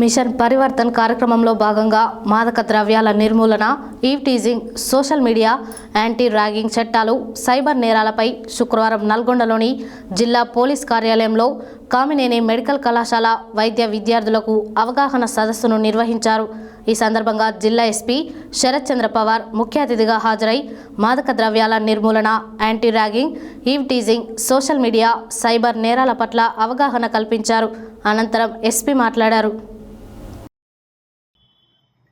Machine Parivartan కార్యక్రమంలో భాగంగా మాదక ద్రవ్యాల నిర్మూలన eve teasing social media anti ragging చట్టాలు సైబర్ నేరాలపై శుక్రవారం నల్గొండలోని జిల్లా పోలీస్ కార్యాలయంలో కామినేని మెడికల్ కళాశాల వైద్య విద్యార్థులకు అవగాహన సదస్సును నిర్వహించారు. ఈ సందర్భంగా జిల్లా ఎస్పీ శరత్ చంద్ర పవార్ ముఖ్య అతిథిగా హాజరై మాదక ద్రవ్యాల నిర్మూలన anti ragging eve teasing social media cyber నేరాల పట్ల అవగాహన కల్పించారు. అనంతరం ఎస్పీ మాట్లాడారు.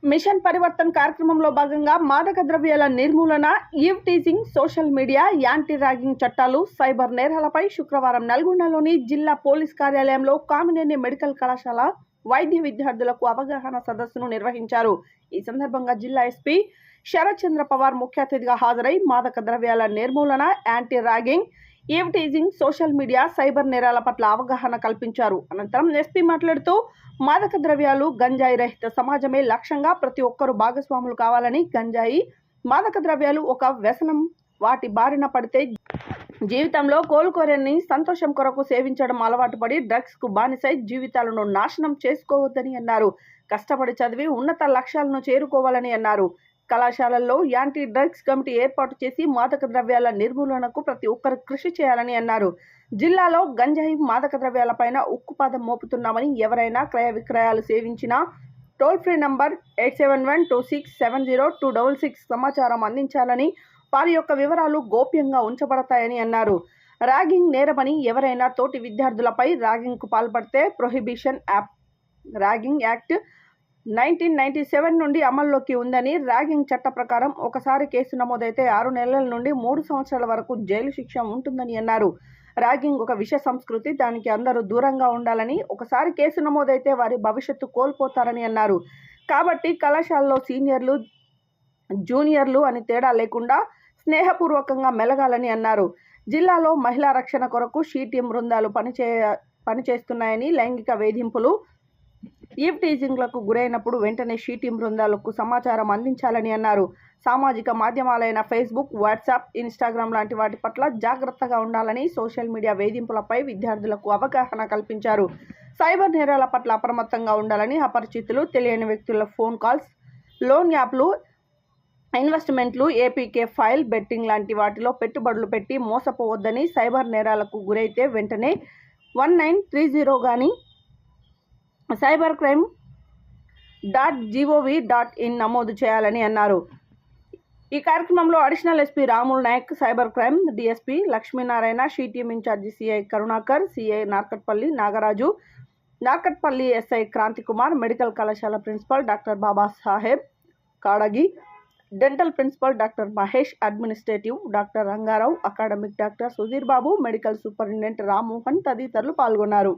మిషన్ పరివర్తన్ కార్యక్రమంలో భాగంగా మాదక ద్రవ్యాల నిర్మూలన eve teasing social media anti ragging చట్టాలు సైబర్ నేరాలపై శుక్రవారం నల్గొండలోని జిల్లా పోలీస్ కార్యాలయంలో కామినేని మెడికల్ కళాశాల వైద్య విద్యార్థులకు అవగాహన సదస్సును నిర్వహించారు. ఈ సందర్భంగా జిల్లా ఎస్పీ శరత్ చంద్ర పవార్ ముఖ్య అతిథిగా హాజరై మాదక ద్రవ్యాల నిర్మూలన anti ragging eve social media cyber నేరాల పట్ల అవగాహన కల్పించారు. అనంతరం ఎస్పీ మాట్లాడుతూ మాదక ద్రవ్యాలు గంజాయి రహిత సమాజమే లక్ష్యంగా ప్రతి ఒక్కరూ భాగస్వాములు కావాలని గంజాయి మాదక ద్రవ్యాలు ఒక వ్యసనం. వాటి బారిన పడితే జీవితంలో కోలుకోరని సంతోషం కొరకు సేవించడం అలవాటు పడి డ్రగ్స్కు బానిసై జీవితాలను నాశనం చేసుకోవద్దని అన్నారు. కష్టపడి చదివి ఉన్నత లక్ష్యాలను చేరుకోవాలని అన్నారు. కళాశాలల్లో యాంటీ డ్రగ్స్ కమిటీ ఏర్పాటు చేసి మాదక ద్రవ్యాల నిర్మూలనకు ప్రతి ఒక్కరు కృషి చేయాలని అన్నారు. జిల్లాలో గంజాయి మాదక ద్రవ్యాలపైన ఉక్కుపాదం మోపుతున్నామని ఎవరైనా క్రయ విక్రయాలు సేవించినా toll free number eight seven one two six seven zero two double six సమాచారం అందించాలని వారి యొక్క వివరాలు గోప్యంగా ఉంచబడతాయని అన్నారు. ర్యాగింగ్ నేరమని ఎవరైనా తోటి విద్యార్థులపై ర్యాగింగ్కు పాల్పడితే prohibition app ragging act nineteen ninety seven నుండి అమల్లోకి ఉందని ర్యాగింగ్ చట్ట ప్రకారం ఒకసారి కేసు నమోదైతే ఆరు నెలల నుండి మూడు సంవత్సరాల వరకు జైలు శిక్ష ఉంటుందని అన్నారు. ర్యాగింగ్ ఒక విష సంస్కృతి దానికి అందరూ దూరంగా ఉండాలని ఒకసారి కేసు నమోదైతే వారి భవిష్యత్తు కోల్పోతారని అన్నారు. కాబట్టి కళాశాలలో సీనియర్లు జూనియర్లు అని తేడా లేకుండా స్నేహపూర్వకంగా మెలగాలని అన్నారు. జిల్లాలో మహిళా రక్షణ కొరకు షీటీఎం బృందాలు పనిచే పనిచేస్తున్నాయని లైంగిక వేధింపులు ఈవ్ టీజింగ్లకు గురైనప్పుడు వెంటనే షీటింగ్ బృందాలకు సమాచారం అందించాలని అన్నారు. సామాజిక మాధ్యమాలైన ఫేస్బుక్ వాట్సాప్ ఇన్స్టాగ్రామ్ లాంటి వాటి పట్ల జాగ్రత్తగా ఉండాలని సోషల్ మీడియా వేధింపులపై విద్యార్థులకు అవగాహన కల్పించారు. సైబర్ నేరాల పట్ల అప్రమత్తంగా ఉండాలని అపరిచితులు తెలియని వ్యక్తుల ఫోన్ కాల్స్ లోన్ యాప్లు ఇన్వెస్ట్మెంట్లు ఏపీకే ఫైల్ బెట్టింగ్ లాంటి వాటిలో పెట్టుబడులు పెట్టి మోసపోవద్దని సైబర్ నేరాలకు గురైతే వెంటనే వన్ నైన్ త్రీ జీరో కానీ cyber crime dot gov dot in నమోదు చేయాలని అన్నారు. ఈ కార్యక్రమంలో additional SP Ramul Nayak cyber crime DSP Lakshminarayana షీటీఎం incharge CI Karunakar CI Narketpally Nagaraju Narketpally SI Kranthi Kumar medical కళాశాల principal doctor Baba Saheb Kadagi dental principal doctor Mahesh administrative doctor Rangarao academic doctor Sudheer Babu medical superintendent Rammohan తదితరులు పాల్గొన్నారు.